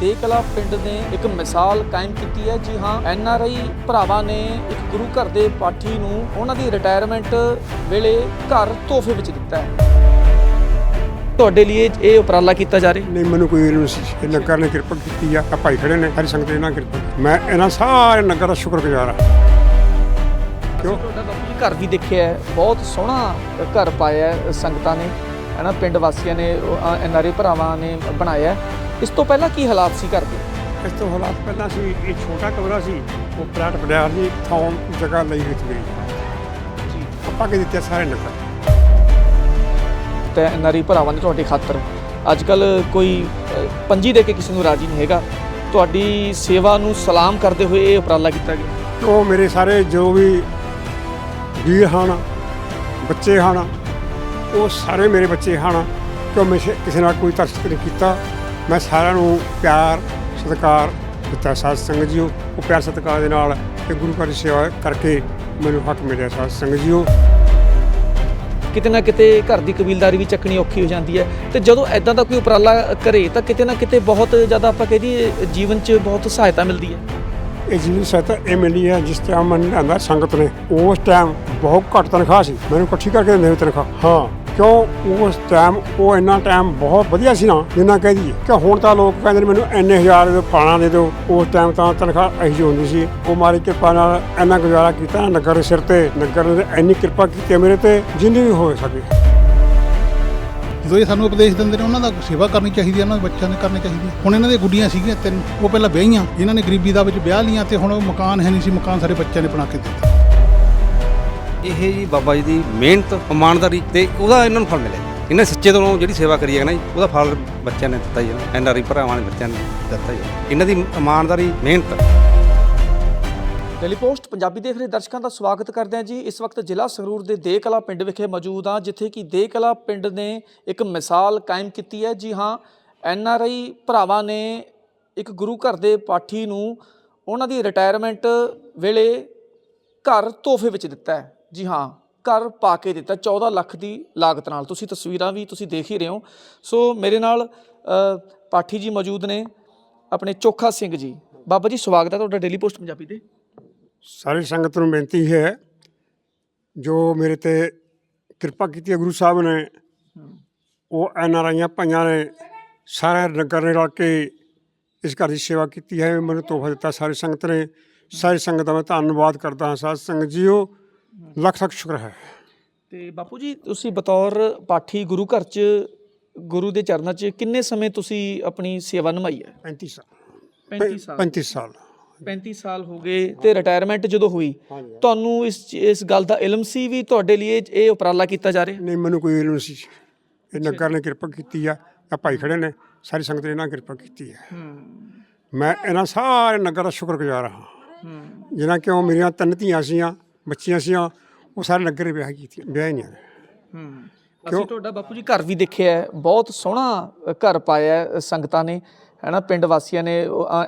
ਦੇ ਕਲਾ ਪਿੰਡ ਨੇ ਇੱਕ ਮਿਸਾਲ ਕਾਇਮ ਕੀਤੀ ਹੈ। ਜੀ ਹਾਂ ਐਨ ਆਰ ਆਈ ਭਰਾਵਾਂ ਨੇ ਇੱਕ ਗੁਰੂ ਘਰ ਦੇ ਪਾਠੀ ਨੂੰ ਉਹਨਾਂ ਦੀ ਰਿਟਾਇਰਮੈਂਟ ਵੇਲੇ ਘਰ ਤੋਹਫੇ ਵਿੱਚ ਦਿੱਤਾ ਹੈ। ਤੁਹਾਡੇ ਲਈ ਇਹ ਉਪਰਾਲਾ ਕੀਤਾ ਜਾ ਰਿਹਾ? ਨਹੀਂ ਮੈਨੂੰ ਕੋਈ ਨਹੀਂ ਸੀ ਇਹ ਨਗਰ ਨੇ ਕਿਰਪਾ ਕੀਤੀ ਆ। ਆ ਭਾਈ ਖੜੇ ਨੇ ਹਰੀ ਸੰਗਤ ਨੇ ਇਹਨਾਂ ਕਿਰਪਾ। ਮੈਂ ਇਹਨਾਂ ਸਾਰੇ ਨਗਰ ਦਾ ਸ਼ੁਕਰਗੁਜ਼ਾਰ ਹਾਂ। ਕਿਉਂ? ਤੁਹਾਡਾ ਬਾਪੂ ਘਰ ਵੀ ਦੇਖਿਆ ਹੈ, ਬਹੁਤ ਸੋਹਣਾ ਘਰ ਪਾਇਆ ਹੈ ਸੰਗਤਾਂ ਨੇ। ਹਨਾ ਪਿੰਡ ਵਾਸੀਆਂ ਨੇ ਐਨ ਆਰ ਆਈ ਭਰਾਵਾਂ ਨੇ ਬਣਾਇਆ ਹੈ। ਇਸ ਤੋਂ ਪਹਿਲਾਂ ਕੀ ਹਾਲਾਤ ਸੀ ਘਰ ਦੇ? ਇਸ ਤੋਂ ਹਾਲਾਤ ਪਹਿਲਾਂ ਸੀ ਇਹ ਛੋਟਾ ਕਮਰਾ ਸੀ ਉਹ ਪਲਾਟ ਬਣਿਆ ਸੀ ਥਾਂ ਜਗ੍ਹਾ ਲਈ ਸੀ ਮੇਰੀ ਜੀ। ਆਪਾਂ ਕੇ ਦਿੱਤੇ ਸਾਰੇ ਨਗਰ ਤੇ ਆਈ ਭਰਾਵਾਂ ਨੇ ਤੁਹਾਡੇ ਖਾਤਰ। ਅੱਜ ਕੱਲ ਕੋਈ ਅ, ਪੰਜੀ ਦੇ ਕੇ ਕਿਸੇ ਨੂੰ ਰਾਜੀ ਨਹੀਂ ਹੈਗਾ। ਤੁਹਾਡੀ ਸੇਵਾ ਨੂੰ ਸਲਾਮ ਕਰਦੇ ਹੋਏ ਇਹ ਉਪਰਾਲਾ ਕੀਤਾ ਗਿਆ। ਉਹ ਮੇਰੇ ਸਾਰੇ ਜੋ ਵੀ ਵੀਰ ਹਨ ਬੱਚੇ ਹਨ ਉਹ ਸਾਰੇ ਮੇਰੇ ਬੱਚੇ ਹਨ ਕਿਉਂ ਮੈਂ ਕਿਸੇ ਨਾਲ ਕੋਈ ਤਰਸ ਨਹੀਂ ਕੀਤਾ? ਮੈਂ ਸਾਰਿਆਂ ਨੂੰ ਪਿਆਰ ਸਤਿਕਾਰ ਦਿੱਤਾ। ਸਾਧ ਸੰਗਤ ਜੀਓ ਉਹ ਪਿਆਰ ਸਤਿਕਾਰ ਦੇ ਨਾਲ ਤੇ ਗੁਰੂ ਘਰ ਦੀ ਸੇਵਾ ਕਰਕੇ ਮੈਨੂੰ ਹੱਕ ਮਿਲਿਆ। ਸਾਧ ਸੰਗਤ ਜੀਓ। ਕਿਤੇ ਨਾ ਕਿਤੇ ਘਰ ਦੀ ਕਬੀਲਦਾਰੀ ਵੀ ਚੱਕਣੀ ਔਖੀ ਹੋ ਜਾਂਦੀ ਹੈ। ਤੇ ਜਦੋਂ ਐਦਾਂ ਦਾ ਕੋਈ ਉਪਰਾਲਾ ਕਰੇ ਤਾਂ ਕਿਤੇ ਨਾ ਕਿਤੇ ਬਹੁਤ ਜ਼ਿਆਦਾ ਆਪਾਂ ਕਹਿ ਦਈਏ ਜੀਵਨ 'ਚ ਬਹੁਤ ਸਹਾਇਤਾ ਮਿਲਦੀ ਹੈ। ਇਹ ਜੀਵਨ ਸਹਾਇਤਾ ਇਹ ਮਿਲੀ ਹੈ ਜਿਸ ਟਾਈਮ ਮੈਨੂੰ ਲਿਆਂਦਾ ਸੰਗਤ ਨੇ ਉਸ ਟਾਈਮ ਬਹੁਤ ਘੱਟ ਤਨਖਾਹ ਸੀ। ਮੈਨੂੰ ਇਕੱਠੀ ਕਰਕੇ ਦਿੰਦੇ ਤਨਖਾਹ। ਹਾਂ। ਕਿਉਂ ਉਸ ਟਾਈਮ ਉਹ ਇੰਨਾ ਟਾਈਮ ਬਹੁਤ ਵਧੀਆ ਸੀ ਨਾ, ਜਿੰਨਾ ਕਹਿ ਦਈਏ ਕਿ ਹੁਣ ਤਾਂ ਲੋਕ ਕਹਿੰਦੇ ਨੇ, ਮੈਨੂੰ ਇੰਨੇ ਹਜ਼ਾਰ ਦੇ ਫਾਣਾ ਦੇ ਦਿਓ। ਉਸ ਟਾਈਮ ਤਾਂ ਤਨਖਾਹ ਇਹੀ ਜਿਹੀ ਹੁੰਦੀ ਸੀ। ਉਹ ਮਾਰੀ ਕਿਰਪਾ ਨਾਲ ਇੰਨਾ ਗੁਜ਼ਾਰਾ ਕੀਤਾ ਨਾ ਨਗਰ ਦੇ ਸਿਰ ਤੇ, ਨਗਰ ਨੇ ਇੰਨੀ ਕਿਰਪਾ ਕੀਤੀ ਮੇਰੇ ਤੇ, ਜਿੰਨੀ ਵੀ ਹੋ ਸਕੇ। ਜਦੋਂ ਇਹ ਸਾਨੂੰ ਉਪਦੇਸ਼ ਦਿੰਦੇ ਨੇ, ਉਹਨਾਂ ਦਾ ਸੇਵਾ ਕਰਨੀ ਚਾਹੀਦੀ ਹੈ, ਉਹਨਾਂ ਦੇ ਬੱਚਿਆਂ ਦੀ ਕਰਨੀ ਚਾਹੀਦੀ ਹੈ। ਹੁਣ ਇਹਨਾਂ ਦੀਆਂ ਗੁੱਡੀਆਂ ਸੀਗੀਆਂ ਤਿੰਨ, ਉਹ ਪਹਿਲਾਂ ਵਿਆਹੀਆਂ ਇਹਨਾਂ ਨੇ ਗਰੀਬੀ ਦਾ ਵਿੱਚ ਵਿਆਹ ਲੀਆਂ ਤੇ ਹੁਣ ਉਹ ਮਕਾਨ ਹੈ ਨਹੀਂ ਸੀ, ਮਕਾਨ ਸਾਰੇ ਬੱਚਿਆਂ ਨੇ ਬਣਾ ਕੇ ਦਿੱਤਾ। ਇਹ ਜੀ ਬਾਬਾ ਜੀ ਦੀ ਮਿਹਨਤ, ਇਮਾਨਦਾਰੀ ਤੇ ਉਹਦਾ ਇਹਨਾਂ ਨੂੰ ਫਲ ਮਿਲਿਆ। ਇਹਨਾਂ ਸੱਚੇ ਤੋਂ ਜਿਹੜੀ ਸੇਵਾ ਕਰੀ ਹੈ ਨਾ ਜੀ, ਉਹਦਾ ਫਲ ਬੱਚਿਆਂ ਨੇ ਦਿੱਤਾ ਜੀ ਐਨ ਆਰ ਆਈ ਭਰਾਵਾਂ ਨੇ ਬੱਚਿਆਂ ਨੇ ਦਿੱਤਾ ਜੀ ਇਹਨਾਂ ਦੀ ਇਮਾਨਦਾਰੀ, ਮਿਹਨਤ। ਡੇਲੀ ਪੋਸਟ ਪੰਜਾਬੀ ਦੇਖ ਰਹੇ ਦਰਸ਼ਕਾਂ ਦਾ ਸਵਾਗਤ ਕਰਦੇ ਹਾਂ ਜੀ। ਇਸ ਵਕਤ ਜ਼ਿਲ੍ਹਾ ਸੰਗਰੂਰ ਦੇ ਦੇਕਲਾ ਪਿੰਡ ਵਿਖੇ ਮੌਜੂਦ ਹਾਂ, ਜਿੱਥੇ ਕਿ ਦੇਕਲਾ ਪਿੰਡ ਨੇ ਇੱਕ ਮਿਸਾਲ ਕਾਇਮ ਕੀਤੀ ਹੈ। ਜੀ ਹਾਂ, ਐਨ ਆਰ ਆਈ ਭਰਾਵਾਂ ਨੇ ਇੱਕ ਗੁਰੂ ਘਰ ਦੇ ਪਾਠੀ ਨੂੰ ਉਹਨਾਂ ਦੀ ਰਿਟਾਇਰਮੈਂਟ ਵੇਲੇ ਘਰ ਤੋਹਫੇ ਵਿੱਚ ਦਿੱਤਾ ਹੈ। ਜੀ ਹਾਂ, ਘਰ ਪਾ ਕੇ ਦਿੱਤਾ 14 ਲੱਖ ਦੀ ਲਾਗਤ ਨਾਲ। ਤੁਸੀਂ ਤਸਵੀਰਾਂ ਵੀ ਤੁਸੀਂ ਦੇਖ ਹੀ ਰਹੇ ਹੋ। ਸੋ ਮੇਰੇ ਨਾਲ ਪਾਠੀ ਜੀ ਮੌਜੂਦ ਨੇ, ਆਪਣੇ ਚੋਖਾ ਸਿੰਘ ਜੀ। ਬਾਬਾ ਜੀ, ਸਵਾਗਤ ਹੈ ਤੁਹਾਡਾ ਡੇਲੀ ਪੋਸਟ ਪੰਜਾਬੀ ਤੇ। ਸਾਰੀ ਸੰਗਤ ਨੂੰ ਬੇਨਤੀ ਹੈ, ਜੋ ਮੇਰੇ ਤੇ ਕਿਰਪਾ ਕੀਤੀ ਹੈ, ਗੁਰੂ ਸਾਹਿਬ ਨੇ, ਉਹ ਐਨ ਆਰ ਆਈਆਂ ਭਾਈਆਂ ਨੇ ਸਾਰੇ ਨਗਰ ਨੇ ਰਲ ਕੇ ਇਸ ਘਰ ਦੀ ਸੇਵਾ ਕੀਤੀ ਹੈ। ਮੈਨੂੰ ਤੋਹਫਾ ਦਿੱਤਾ। ਸਾਰੀ ਸੰਗਤ ਨੇ, ਸਾਰੀ ਸੰਗਤ ਦਾ ਮੈਂ ਧੰਨਵਾਦ ਕਰਦਾ ਹਾਂ। ਸਾਧ ਸੰਗਤ ਜੀਓ ਲੱਖ ਲੱਖ ਸ਼ੁਕਰ ਹੈ। ਤੇ ਬਾਪੂ ਜੀ ਤੁਸੀਂ ਬਤੌਰ ਪਾਠੀ ਗੁਰੂ ਘਰ 'ਚ ਗੁਰੂ ਦੇ ਚਰਨਾਂ 'ਚ ਕਿੰਨੇ ਸਮੇਂ ਤੁਸੀਂ ਆਪਣੀ ਸੇਵਾ ਨਿਭਾਈ ਹੈ? 35 ਸਾਲ। 35 ਸਾਲ। 35 ਸਾਲ। 35 ਸਾਲ ਹੋ ਗਏ ਤੇ ਰਿਟਾਇਰਮੈਂਟ ਜਦੋਂ ਹੋਈ। ਤੁਹਾਨੂੰ ਇਸ ਇਸ ਗੱਲ ਦਾ ਇਲਮ ਸੀ ਵੀ ਤੁਹਾਡੇ ਲਈ ਇਹ- ਇਹ ਉਪਰਾਲਾ ਕੀਤਾ ਜਾ ਰਿਹਾ? ਨਹੀਂ ਮੈਨੂੰ ਕੋਈ ਇਲਮ ਸੀ। ਇਹ ਨਗਰ ਨੇ ਕਿਰਪਾ ਕੀਤੀ ਆ ਆ ਭਾਈ ਖੜੇ ਨੇ ਸਾਰੀ ਸੰਗਤ ਨੇ ਇਹਨਾਂ ਕਿਰਪਾ ਕੀਤੀ ਹੈ। ਮੈਂ ਇਹਨਾਂ ਸਾਰੇ ਨਗਰ ਦਾ ਸ਼ੁਕਰਗੁਜ਼ਾਰ ਹਾਂ। ਜਿਨ੍ਹਾਂ ਕਿਉਂ ਮੇਰੀਆਂ ਤਿੰਨ ਧੀਆਂ ਸੀਆਂ ਬੱਚੀਆਂ ਸੀਆਂ ਉਹ ਸਾਰੇ ਨਗਰ ਨੇ ਵਿਆਹ ਕੀਤੀਆਂ ਵਿਆਹ ਨਹੀਂ ਅਸੀਂ ਤੁਹਾਡਾ ਬਾਪੂ ਜੀ ਘਰ ਵੀ ਦੇਖਿਆ ਹੈ, ਬਹੁਤ ਸੋਹਣਾ ਘਰ ਪਾਇਆ ਹੈ ਸੰਗਤਾਂ ਨੇ ਹੈਨਾ ਪਿੰਡ ਵਾਸੀਆਂ ਨੇ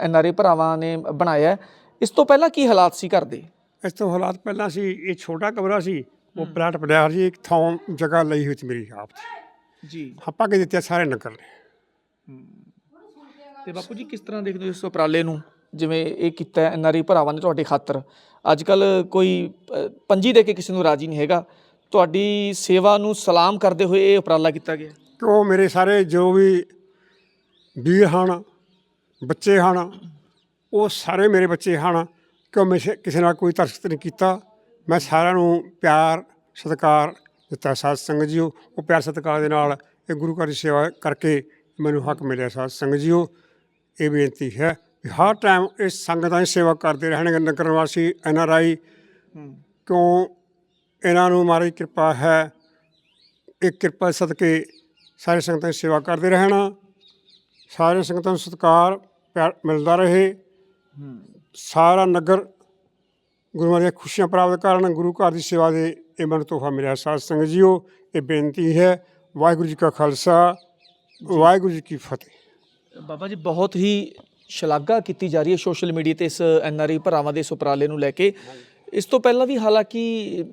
ਐਨ ਆਰ ਆਈ ਭਰਾਵਾਂ ਨੇ ਬਣਾਇਆ ਹੈ। ਇਸ ਤੋਂ ਪਹਿਲਾਂ ਕੀ ਹਾਲਾਤ ਸੀ ਘਰ ਦੇ? ਇਸ ਤੋਂ ਹਾਲਾਤ ਪਹਿਲਾਂ ਸੀ ਇਹ ਛੋਟਾ ਕਮਰਾ ਸੀ ਉਹ ਪਲਾਟ ਬਣਿਆ ਸੀ ਇੱਕ ਥਾਂ ਜਗ੍ਹਾ ਲਈ ਹੋਈ ਸੀ ਮੇਰੀ ਆਪ ਦੀ। ਜੀ। ਆਪਾਂ ਕੇ ਦਿੱਤੇ ਸਾਰੇ ਨਗਰ ਨੇ। ਤੇ ਬਾਪੂ ਜੀ ਕਿਸ ਤਰ੍ਹਾਂ ਦੇਖਦੇ ਹੋ ਇਸ ਉਪਰਾਲੇ ਨੂੰ? ਜਿਵੇਂ ਇਹ ਕੀਤਾ ਐਨ ਆਰ ਆਈ ਭਰਾਵਾਂ ਨੇ ਤੁਹਾਡੇ ਖਾਤਰ। ਅੱਜ ਕੱਲ ਕੋਈ ਪੰਜੀ ਦੇ ਕੇ ਕਿਸੇ ਨੂੰ ਰਾਜੀ ਨਹੀਂ ਹੈਗਾ। ਤੁਹਾਡੀ ਸੇਵਾ ਨੂੰ ਸਲਾਮ ਕਰਦੇ ਹੋਏ ਇਹ ਉਪਰਾਲਾ ਕੀਤਾ ਗਿਆ। ਕਿਉਂ ਮੇਰੇ ਸਾਰੇ ਜੋ ਵੀ ਵੀਰ ਹਨ, ਬੱਚੇ ਹਨ, ਉਹ ਸਾਰੇ ਮੇਰੇ ਬੱਚੇ ਹਨ, ਕਿਉਂ ਮੈਂ ਕਿਸੇ ਨਾਲ ਕੋਈ ਤਰਸ਼ਤ ਨਹੀਂ ਕੀਤਾ। ਮੈਂ ਸਾਰਿਆਂ ਨੂੰ ਪਿਆਰ, ਸਤਿਕਾਰ ਦਿੱਤਾ। ਸਾਧ ਸੰਗਤ ਜੀਓ, ਉਹ ਪਿਆਰ, ਸਤਿਕਾਰ ਦੇ ਨਾਲ ਇਹ ਗੁਰੂ ਘਰ ਦੀ ਸੇਵਾ ਕਰਕੇ ਮੈਨੂੰ ਹੱਕ ਮਿਲਿਆ। ਸਾਧ ਸੰਗਤ ਜੀਓ, ਇਹ ਬੇਨਤੀ ਹੈ ਹਰ ਟਾਈਮ ਇਸ ਸੰਗਤਾਂ ਦੀ ਸੇਵਾ ਕਰਦੇ ਰਹਿਣਗੇ। ਨਗਰ ਵਾਸੀ, ਐਨ ਆਰ ਆਈ, ਕਿਉਂ ਇਹਨਾਂ ਨੂੰ ਮਾਰੀ ਕਿਰਪਾ ਹੈ? ਇਹ ਕਿਰਪਾ ਸਦਕੇ ਸਾਰੇ ਸੰਗਤਾਂ ਦੀ ਸੇਵਾ ਕਰਦੇ ਰਹਿਣਾ। ਸਾਰੇ ਸੰਗਤਾਂ ਨੂੰ ਸਤਿਕਾਰ, ਪਿਆਰ ਮਿਲਦਾ ਰਹੇ। ਸਾਰਾ ਨਗਰ ਗੁਰੂਆਂ ਦੀਆਂ ਖੁਸ਼ੀਆਂ ਪ੍ਰਾਪਤ ਕਰਨ, ਗੁਰੂ ਘਰ ਦੀ ਸੇਵਾ ਦੇ ਇਹ ਮੈਨੂੰ ਤੋਹਫਾ ਮਿਲਿਆ। ਸਾਧ ਸੰਗਤ ਜੀਓ, ਇਹ ਬੇਨਤੀ ਹੈ, ਵਾਹਿਗੁਰੂ ਜੀ ਕਾ ਖਾਲਸਾ, ਵਾਹਿਗੁਰੂ ਜੀ ਕੀ ਫਤਿਹ। ਬਾਬਾ ਜੀ, ਬਹੁਤ ਹੀ ਸ਼ਲਾਘਾ ਕੀਤੀ ਜਾ ਰਹੀ ਹੈ ਸੋਸ਼ਲ ਮੀਡੀਆ ਤੇ ਇਸ ਐਨ ਆਰ ਆਈ ਭਰਾਵਾਂ ਦੇ ਇਸ ਉਪਰਾਲੇ ਨੂੰ ਲੈ ਕੇ। ਇਸ ਤੋਂ ਪਹਿਲਾਂ ਵੀ ਹਾਲਾਂਕਿ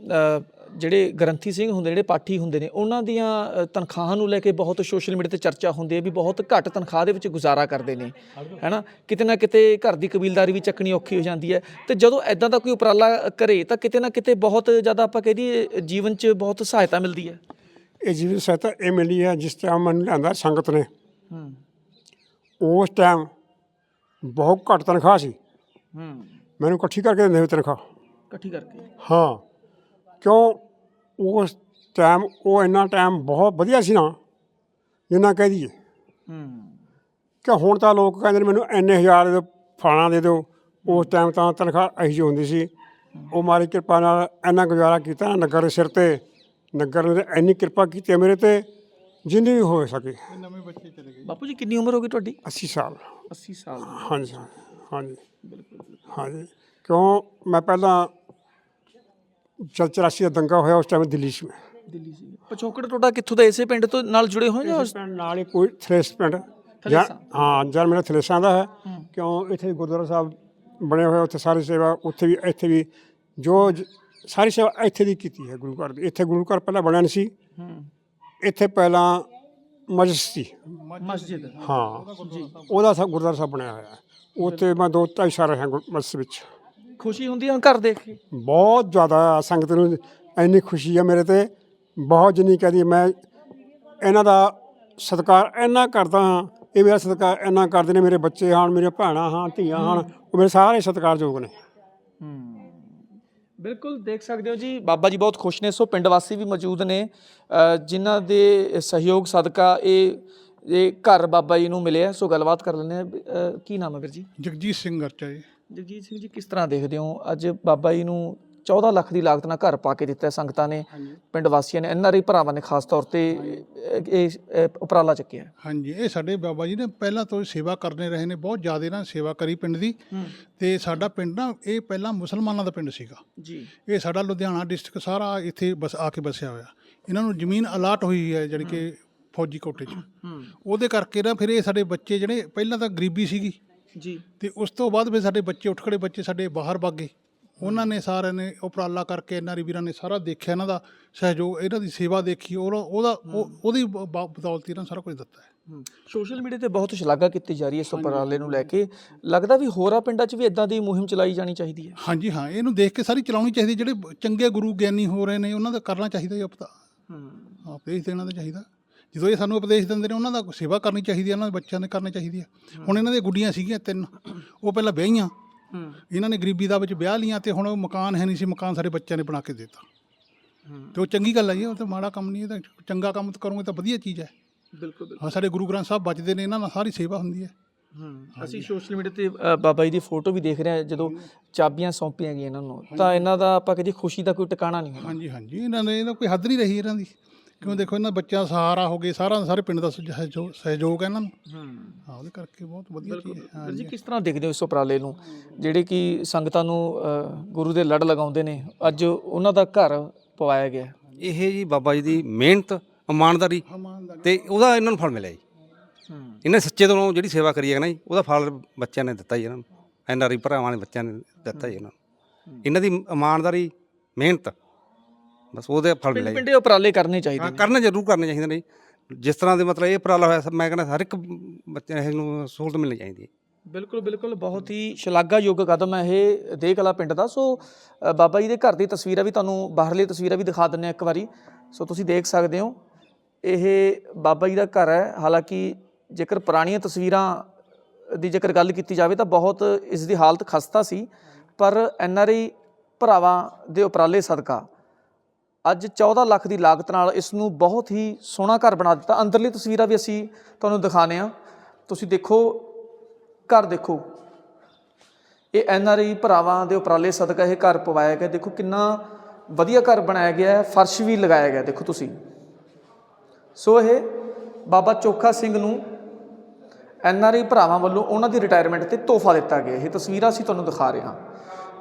ਜਿਹੜੇ ਗ੍ਰੰਥੀ ਸਿੰਘ ਹੁੰਦੇ ਜਿਹੜੇ ਪਾਠੀ ਹੁੰਦੇ ਨੇ ਉਹਨਾਂ ਦੀਆਂ ਤਨਖਾਹਾਂ ਨੂੰ ਲੈ ਕੇ ਬਹੁਤ ਸੋਸ਼ਲ ਮੀਡੀਆ ਤੇ ਚਰਚਾ ਹੁੰਦੀ ਹੈ ਵੀ ਬਹੁਤ ਘੱਟ ਤਨਖਾਹ ਦੇ ਵਿੱਚ ਗੁਜ਼ਾਰਾ ਕਰਦੇ ਨੇ ਹੈਨਾ? ਕਿਤੇ ਨਾ ਕਿਤੇ ਘਰ ਦੀ ਕਬੀਲਦਾਰੀ ਵੀ ਚੱਕਣੀ ਔਖੀ ਹੋ ਜਾਂਦੀ ਹੈ। ਤੇ ਜਦੋਂ ਐਦਾਂ ਦਾ ਕੋਈ ਉਪਰਾਲਾ ਕਰੇ ਤਾਂ ਕਿਤੇ ਨਾ ਕਿਤੇ ਬਹੁਤ ਜ਼ਿਆਦਾ ਆਪਾਂ ਕਹਿ ਦਈਏ ਜੀਵਨ 'ਚ ਬਹੁਤ ਸਹਾਇਤਾ ਮਿਲਦੀ ਹੈ। ਇਹ ਜੀਵਨ ਸਹਾਇਤਾ ਇਹ ਮਿਲੀ ਹੈ ਜਿਸ ਟਾਈਮ ਮੈਨੂੰ ਲਿਆਂਦਾ ਸੰਗਤ ਨੇ। ਹੂੰ। ਉਸ ਟਾਈਮ ਬਹੁਤ ਘੱਟ ਤਨਖਾਹ ਸੀ। ਹੂੰ। ਮੈਨੂੰ ਇਕੱਠੀ ਕਰਕੇ ਦਿੰਦੇ ਸੀ ਤਨਖਾਹ। ਇਕੱਠੀ ਕਰਕੇ? ਹਾਂ। ਕਿਉਂ? ਉਸ ਟਾਈਮ ਉਹ ਇੰਨਾ ਟਾਈਮ ਬਹੁਤ ਵਧੀਆ ਸੀ ਨਾ ਜਿੰਨਾ ਕਹਿ ਦਈਏ। ਹੂੰ। ਕਿ ਹੁਣ ਤਾਂ ਲੋਕ ਕਹਿੰਦੇ ਨੇ ਮੈਨੂੰ ਇੰਨੇ ਹਜ਼ਾਰ ਦੇ ਫਲਾਣਾ ਦੇ ਦਿਓ। ਉਸ ਟਾਈਮ ਤਾਂ ਤਨਖਾਹ ਇਹੀ ਜਿਹੀ ਹੁੰਦੀ ਸੀ। ਉਹ ਮਾਰੀ ਕਿਰਪਾ ਨਾਲ ਇੰਨਾ ਗੁਜ਼ਾਰਾ ਕੀਤਾ ਨਾ ਨਗਰ ਦੇ ਸਿਰ ਤੇ ਨਗਰ ਨੇ ਇੰਨੀ ਕਿਰਪਾ ਕੀਤੀ ਹੈ ਮੇਰੇ ਤੇ ਜਿੰਨੀ ਵੀ ਹੋ ਸਕੇ। ਨਵੇਂ ਬੱਚੇ ਚਲੇ ਗਏ ਬਾਪੂ ਜੀ ਕਿੰਨੀ ਉਮਰ ਹੋ ਗਈ ਤੁਹਾਡੀ? 80 ਸਾਲ। 80 ਸਾਲ ਹਾਂਜੀ ਹਾਂਜੀ। ਹਾਂਜੀ। ਕਿਉਂ? ਮੈਂ ਪਹਿਲਾਂ ਜਦ 84 ਦਾ ਦੰਗਾ ਹੋਇਆ ਉਸ ਟਾਈਮ ਦਿੱਲੀ ਸੀ ਮੈਂ। ਦਿੱਲੀ ਸੀ। ਪਛੋਕੜ ਤੁਹਾਡਾ ਕਿੱਥੋਂ ਦਾ ਇਸੇ ਪਿੰਡ ਤੋਂ ਨਾਲ ਜੁੜੇ ਹੋਏ ਜਾਂ ਇਸ ਪਿੰਡ ਨਾਲ ਹੀ ਕੋਈ ਥਰੇਸ ਪਿੰਡ। ਜਾਂ ਹਾਂ ਜਦ ਮੇਰਾ ਥਰੇਸਾਂ ਦਾ ਹੈ ਕਿਉਂ ਇੱਥੇ ਗੁਰਦੁਆਰਾ ਸਾਹਿਬ ਬਣੇ ਹੋਏ ਉੱਥੇ ਸਾਰੀ ਸੇਵਾ ਉੱਥੇ ਵੀ ਇੱਥੇ ਵੀ ਜੋ ਜ- ਸਾਰੀ ਸੇਵਾ ਇੱਥੇ ਦੀ ਕੀਤੀ ਹੈ ਗੁਰੂ ਘਰ ਦੀ। ਇੱਥੇ ਗੁਰੂ ਘਰ ਪਹਿਲਾਂ ਬਣਿਆ ਨਹੀਂ ਸੀ। ਹੂੰ। ਇੱਥੇ ਪਹਿਲਾਂ ਮਸਜਿਦ ਸੀ। ਮਸਜਿਦ। ਹਾਂ। ਉਹਦਾ ਸਭ ਗੁਰਦੁਆਰਾ ਸਾਹਿਬ ਬਣਿਆ ਹੋਇਆ। ਹੈ ਉੱਥੇ ਮੈਂ ਦੋ ਢਾਈ ਸਾਲ ਰਿਹਾ ਗੁਰ- ਮਸਜਿਦ ਵਿੱਚ। ਖੁਸ਼ੀ ਹੁੰਦੀ ਹੈ ਘਰ ਦੇਖ ਕੇ? ਬਹੁਤ ਜ਼ਿਆਦਾ ਸੰਗਤ ਨੂੰ ਇੰਨੀ ਖੁਸ਼ੀ ਹੈ ਮੇਰੇ ਤੇ। ਬਹੁਤ ਜਿੰਨੀ ਕਹਦੀ ਮੈਂ ਇਹਨਾਂ ਦਾ ਸਤਿਕਾਰ ਇੰਨਾ ਕਰਦਾ ਹਾਂ। ਇਹ ਮੇਰਾ ਸਤਿਕਾਰ ਇੰਨਾ ਕਰਦੇ ਨੇ ਮੇਰੇ ਬੱਚੇ ਹਨ ਮੇਰੀਆਂ ਭੈਣਾਂ ਹਨ ਧੀਆਂ ਹਨ ਉਹ ਮੇਰੇ ਸਾਰੇ ਸਤਿਕਾਰਯੋਗ ਨੇ। ਬਿਲਕੁਲ ਦੇਖ ਸਕਦੇ ਹੋ ਜੀ ਬਾਬਾ ਜੀ ਬਹੁਤ ਖੁਸ਼ ਨੇ ਸੋ ਪਿੰਡ ਵਾਸੀ ਵੀ ਮੌਜੂਦ ਨੇ। ਜਿਨ੍ਹਾਂ ਦੇ ਸਹਿਯੋਗ ਸਦਕਾ ਇਹ ਇਹ ਘਰ ਬਾਬਾ ਜੀ ਨੂੰ ਮਿਲਿਆ ਸੋ ਗੱਲਬਾਤ ਕਰ ਲੈਂਦੇ ਆ। ਕੀ ਨਾਮ ਹੈ ਵੀਰ ਜੀ? ਜਗਜੀਤ ਸਿੰਘ ਗਰਚਾ ਜੀ। ਜਗਜੀਤ ਸਿੰਘ ਜੀ ਕਿਸ ਤਰ੍ਹਾਂ ਦੇਖਦੇ ਹੋ? ਅੱਜ ਬਾਬਾ ਜੀ ਨੂੰ 14 ਲੱਖ ਦੀ ਲਾਗਤ ਨਾਲ ਘਰ ਪਾ ਕੇ ਦਿੱਤਾ ਸੰਗਤਾਂ ਨੇ। ਪਿੰਡ ਵਾਸੀਆਂ ਨੇ ਐਨਆਰਆਈ ਭਰਾਵਾਂ ਨੇ ਖਾਸ ਤੌਰ ਤੇ ਇਹ- ਉਪਰਾਲਾ ਚੱਕਿਆ। ਹਾਂਜੀ ਇਹ ਸਾਡੇ ਬਾਬਾ ਜੀ ਨੇ ਪਹਿਲਾਂ ਤੋਂ ਸੇਵਾ ਕਰਨੇ ਰਹੇ ਨੇ ਬਹੁਤ ਜ਼ਿਆਦਾ ਨਾ ਸੇਵਾ ਕਰੀ ਪਿੰਡ ਦੀ। ਤੇ ਸਾਡਾ ਪਿੰਡ ਨਾ ਇਹ ਪਹਿਲਾਂ ਮੁਸਲਮਾਨਾਂ ਦਾ ਪਿੰਡ ਸੀਗਾ। ਜੀ। ਇਹ ਸਾਡਾ ਲੁਧਿਆਣਾ ਡਿਸਟ੍ਰਿਕਟ ਸਾਰਾ ਇੱਥੇ ਬਸ ਆ ਕੇ ਬਸਿਆ ਹੋਇਆ। ਇਹਨਾਂ ਨੂੰ ਜ਼ਮੀਨ ਅਲਾਟ ਹੋਈ ਹੈ ਜਿਹੜੀ ਕਿ ਫੌਜੀ ਕੋਟੇ 'ਚ। ਉਹਦੇ ਕਰਕੇ ਨਾ ਫਿਰ ਇਹ ਸਾਡੇ ਬੱਚੇ ਜਿਹੜੇ ਪਹਿਲਾਂ ਤਾਂ ਗਰੀਬੀ ਸੀਗੀ। ਜੀ। ਤੇ ਉਸ ਤੋਂ ਬਾਅਦ ਫਿਰ ਸਾਡੇ ਬੱਚੇ ਉੱਠ ਖੜੇ ਬੱਚੇ ਸਾਡੇ ਬਾਹਰ ਭਾਗੇ ਉਹਨਾਂ ਨੇ ਸਾਰਿਆਂ ਨੇ ਉਪਰਾਲਾ ਕਰਕੇ ਇਹਨਾਂ ਵੀਰਾਂ ਨੇ ਸਾਰਾ ਦੇਖਿਆ ਇਹਨਾਂ ਦਾ ਸਹਿਯੋਗ ਇਹਨਾਂ ਦੀ ਸੇਵਾ ਦੇਖੀ ਉਹਦਾ ਉਹਦਾ ਉਹ- ਉਹਦੀ ਬ- ਬ- ਬਦੌਲਤ ਹੀ ਇਹਨਾਂ ਨੂੰ ਸਾਰਾ ਕੁਝ ਦਿੱਤਾ ਹੈ। ਸੋਸ਼ਲ ਮੀਡੀਆ ਤੇ ਬਹੁਤ ਸ਼ਲਾਘਾ ਕੀਤੀ ਜਾ ਰਹੀ ਹੈ ਇਸ ਉਪਰਾਲੇ ਨੂੰ ਲੈ ਕੇ। ਲੱਗਦਾ ਵੀ ਹੋਰਾਂ ਪਿੰਡਾਂ 'ਚ ਵੀ ਇਦਾਂ ਦੀ ਮੁਹਿੰਮ ਚਲਾਈ ਜਾਣੀ ਚਾਹੀਦੀ ਹੈ। ਹਾਂਜੀ ਹਾਂ ਇਹਨੂੰ ਦੇਖ ਕੇ ਸਾਰੀ ਚਲਾਉਣੀ ਚਾਹੀਦੀ। ਜਿਹੜੇ ਬ- ਚੰਗੇ ਗੁਰੂ ਗਿਆਨੀ ਹੋ ਰਹੇ ਨੇ ਉਹਨਾਂ ਦਾ ਕਰਨਾ ਚਾਹੀਦਾ ਹੈ ਉਪਤਾ ਹਾਂ। ਉਪਦੇਸ਼ ਦੇਣਾ ਤਾਂ ਚਾਹੀਦਾ। ਜਦੋਂ ਇਹ ਸਾਨੂੰ ਉਪਦੇਸ਼ ਦਿੰਦੇ ਨੇ ਉਹਨਾਂ ਦਾ ਸੇਵਾ ਕਰਨੀ ਚਾਹੀਦੀ ਹੈ ਉਹਨਾਂ ਦੇ ਬੱਚਿਆਂ ਨੇ ਕਰਨੀ ਚਾਹੀਦੀ ਹੈ। ਹੁਣ ਇਹਨਾਂ ਦੀਆਂ ਗੁੱਡੀਆਂ ਸੀਗੀਆਂ ਤਿੰਨ ਉਹ ਪਹਿਲਾਂ ਵਿਆਹੀਆਂ। ਇਹਨਾਂ ਨੇ ਗਰੀਬੀ ਦਾ ਵਿੱਚ ਵਿਆਹ ਲੀਆਂ ਤੇ ਹੁਣ ਉਹ ਮਕਾਨ ਹੈ ਨਹੀਂ ਸੀ ਮਕਾਨ ਸਾਡੇ ਬੱਚਿਆਂ ਨੇ ਬਣਾ ਕੇ ਦਿੱਤਾ। ਤੇ ਉਹ ਚੰਗੀ ਗੱਲ ਹੈ ਜੀ ਉਹ ਤਾਂ ਮਾੜਾ ਕੰਮ ਨਹੀਂ ਇਹ ਤਾਂ ਚੰਗਾ ਕੰਮ ਕਰੋਗੇ ਤਾਂ ਵਧੀਆ ਚੀਜ਼ ਹੈ। ਬਿਲਕੁਲ ਹਾਂ ਸਾਡੇ ਗੁਰੂ ਗ੍ਰੰਥ ਸਾਹਿਬ ਬਚਦੇ ਨੇ ਇਹਨਾਂ ਨਾਲ ਸਾਰੀ ਸੇਵਾ ਹੁੰਦੀ ਹੈ। ਹੂੰ ਅਸੀਂ ਸੋਸ਼ਲ ਮੀਡੀਆ ਤੇ ਅ, ਬਾਬਾ ਜੀ ਦੀ ਫੋਟੋ ਵੀ ਦੇਖ ਰਹੇ ਹਾਂ ਜਦੋਂ ਚਾਬੀਆਂ ਸੌਂਪੀਆਂ ਗਈਆਂ ਇਹਨਾਂ ਨੂੰ ਤਾਂ ਇਹਨਾਂ ਦਾ ਆਪਾਂ ਕਹਦੇ ਖੁਸ਼ੀ ਦਾ ਕੋਈ ਟਿਕਾਣਾ ਨਹੀਂ ਹਾਂਜੀ ਹਾਂਜੀ ਇਹਨਾਂ ਨੇ ਇਹਦਾ ਕੋਈ ਹੱਦ ਨਹੀਂ ਰਹੀ ਇਹਨਾਂ ਦੀ। ਕਿਉਂ ਦੇਖੋ ਇਹਨਾਂ ਬੱਚਿਆਂ ਦਾ ਸਹਾਰਾ ਹੋ ਗਏ ਸਾਰਾ ਸਾਰੇ ਪਿੰਡ ਦਾ ਸਹਿਯੋਗ ਸਹਿਯੋਗ ਹੈ ਇਹਨਾਂ ਨੂੰ। ਹੂੰ। ਹਾਂ ਉਹਦੇ ਕਰਕੇ ਬਹੁਤ ਵਧੀਆ ਚੀਜ਼ ਹੈ। ਵੀਰ ਜੀ ਕਿਸ ਤਰ੍ਹਾਂ ਦੇਖਦੇ ਹੋ ਇਸ ਉਪਰਾਲੇ ਨੂੰ? ਜਿਹੜੇ ਕਿ ਸੰਗਤਾਂ ਨੂੰ ਅ, ਗੁਰੂ ਦੇ ਲੜ ਲਗਾਉਂਦੇ ਨੇ ਅੱਜ ਉਹਨਾਂ ਦਾ ਘਰ ਪਵਾਇਆ ਗਿਆ। ਇਹ ਜੀ ਬਾਬਾ ਜੀ ਦੀ ਮਿਹਨਤ ਇਮਾਨਦਾਰੀ ਤੇ ਉਹਦਾ ਇਹਨਾਂ ਨੂੰ ਫਲ ਮਿਲਿਆ ਜੀ। ਹੂੰ। ਇਹਨੇ ਸੱਚੇ ਤੋਂ ਜਿਹੜੀ ਸੇਵਾ ਕਰੀ ਹੈ ਨਾ ਜੀ ਉਹਦਾ ਫਲ ਬੱਚਿਆਂ ਨੇ ਦਿੱਤਾ ਜੀ ਇਹਨਾਂ ਨੂੰ। ਐਨ ਆਰ ਆਈ ਭਰਾਵਾਂ ਨੇ ਬੱਚਿਆਂ ਨੇ ਦਿੱਤਾ ਜੀ ਇਹਨਾਂ ਨੂੰ। ਇਹਨਾਂ ਦੀ ਇਮਾਨਦਾਰੀ ਮਿਹਨਤ ਬਸ ਉਹਦੇ ਫਲ ਮਿਲਿਆ ਪਿੰਡ ਉਪਰਾਲੇ ਕਰਨੇ ਚਾਹੀਦੇ ਹਾਂ ਨੇ। ਕਰਨੇ ਜ਼ਰੂਰ ਕਰਨੇ ਚਾਹੀਦੇ ਨੇ ਜਿਸ ਤਰ੍ਹਾਂ ਦੇ ਮਤਲਬ ਇਹ ਉਪਰਾਲਾ ਹੋਇਆ ਮੈਂ ਕਹਿੰਦਾ ਹਰ ਇੱਕ ਬੱਚੇ ਨੂੰ ਸਹੂਲਤ ਮਿਲਣੀ ਚਾਹੀਦੀ ਹੈ। ਬਿਲਕੁਲ ਬਿਲਕੁਲ ਬਹੁਤ ਹੀ ਸ਼ਲਾਘਾਯੋਗ ਕਦਮ ਹੈ ਇਹ ਦੇਹ ਕਲਾ ਪਿੰਡ ਦਾ। ਸੋ ਅ, ਬਾਬਾ ਜੀ ਦੇ ਘਰ ਦੀ ਤਸਵੀਰਾਂ ਵੀ ਤੁਹਾਨੂੰ ਬਾਹਰਲੀ ਤਸਵੀਰਾਂ ਵੀ ਦਿਖਾ ਦਿੰਨੇ ਆ ਇੱਕ ਵਾਰੀ। ਸੋ ਤੁਸੀਂ ਦੇਖ ਸਕਦੇ ਹੋ ਇਹ ਬਾਬਾ ਜੀ ਦਾ ਘਰ ਹੈ। ਹਾਲਾਂਕਿ ਜੇਕਰ ਪੁਰਾਣੀਆਂ ਤਸਵੀਰਾਂ ਦੀ ਜੇਕਰ ਗੱਲ ਕੀਤੀ ਜਾਵੇ ਤਾਂ ਬਹੁਤ ਇਸ ਦੀ ਹਾਲਤ ਖਸਤਾ ਸੀ ਪਰ ਐਨ ਆਰ ਆਈ ਭਰਾਵਾਂ ਦੇ ਉਪਰਾਲੇ ਸਦਕਾ ਅੱਜ 14 ਲੱਖ ਦੀ ਲਾਗਤ ਨਾਲ ਇਸ ਨੂੰ ਬਹੁਤ ਹੀ ਸੋਹਣਾ ਘਰ ਬਣਾ ਦਿੱਤਾ। ਅੰਦਰਲੀ ਤਸਵੀਰਾਂ ਵੀ ਅਸੀਂ ਤੁਹਾਨੂੰ ਦਿਖਾਣੇ ਆ ਤੁਸੀਂ ਦੇਖੋ, ਘਰ ਦੇਖੋ। ਇਹ ਐਨ ਆਰ ਆਈ ਭਰਾਵਾਂ ਦੇ ਉਪਰਾਲੇ ਸਦਕਾ ਇਹ ਘਰ ਪਵਾਇਆ ਗਿਆ। ਦੇਖੋ ਕਿੰਨਾ ਵਧੀਆ ਘਰ ਬਣਾਇਆ ਗਿਆ ਹੈ। ਫਰਸ਼ ਵੀ ਲਗਾਇਆ ਗਿਆ, ਦੇਖੋ ਤੁਸੀਂ। ਸੋ ਇਹ ਬਾਬਾ ਚੋਖਾ ਸਿੰਘ ਨੂੰ ਐਨ ਆਰ ਆਈ ਭਰਾਵਾਂ ਵੱਲੋਂ ਉਹਨਾਂ ਦੀ ਰਿਟਾਇਰਮੈਂਟ ਤੇ ਤੋਹਫਾ ਦਿੱਤਾ ਗਿਆ। ਇਹ ਤਸਵੀਰਾਂ ਅਸੀਂ ਤੁਹਾਨੂੰ ਦਿਖਾ ਰਹੇ ਹਾਂ।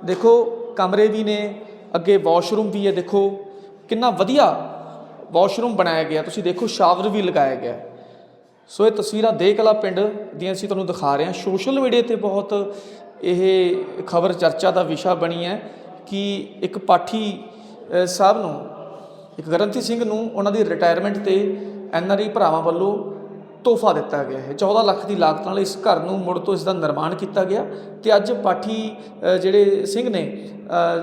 ਦੇਖੋ, ਕਮਰੇ ਵੀ ਨੇ, ਅੱਗੇ ਵਾਸ਼ਰੂਮ ਵੀ ਹੈ, ਦੇਖੋ। ਕਿੰਨਾ ਵਧੀਆ ਵਾਸ਼ਰੂਮ ਬਣਾਇਆ ਗਿਆ। ਤੁਸੀਂ ਦੇਖੋ, ਸ਼ਾਵਰ ਵੀ ਲਗਾਇਆ ਗਿਆ। ਸੋ ਇਹ ਤਸਵੀਰਾਂ ਦੇ ਕਲਾ ਪਿੰਡ ਦੀਆਂ ਅਸੀਂ ਤੁਹਾਨੂੰ ਦਿਖਾ ਰਹੇ ਹਾਂ। ਸੋਸ਼ਲ ਮੀਡੀਆ ਤੇ ਬਹੁਤ ਇਹ ਖਬਰ ਚਰਚਾ ਦਾ ਵਿਸ਼ਾ ਬਣੀ ਹੈ ਕਿ ਇੱਕ ਪਾਠੀ ਸਾਹਿਬ ਨੂੰ, ਇੱਕ ਗਰੰਤੀ ਸਿੰਘ ਨੂੰ ਉਹਨਾਂ ਦੀ ਰਿਟਾਇਰਮੈਂਟ ਤੇ ਐਨਆਰਈ ਭਰਾਵਾਂ ਵੱਲੋਂ ਤੋਹਫਾ ਦਿੱਤਾ ਗਿਆ ਹੈ। 14 ਲੱਖ ਦੀ ਲਾਗਤ ਨਾਲ ਇਸ ਘਰ ਨੂੰ ਮੁੜ ਤੋਂ ਇਸ ਦਾ ਨਿਰਮਾਣ ਕੀਤਾ ਗਿਆ ਤੇ ਅੱਜ ਪਾਠੀ ਜਿਹੜੇ ਸਿੰਘ ਨੇ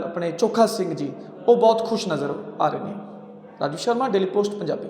ਆਪਣੇ ਚੋਖਾ ਸਿੰਘ ਜੀ ਉਹ ਬਹੁਤ ਖੁਸ਼ ਨਜ਼ਰ ਆ ਰਹੇ ਨੇ। Rajiv Sharma daily post Punjabi.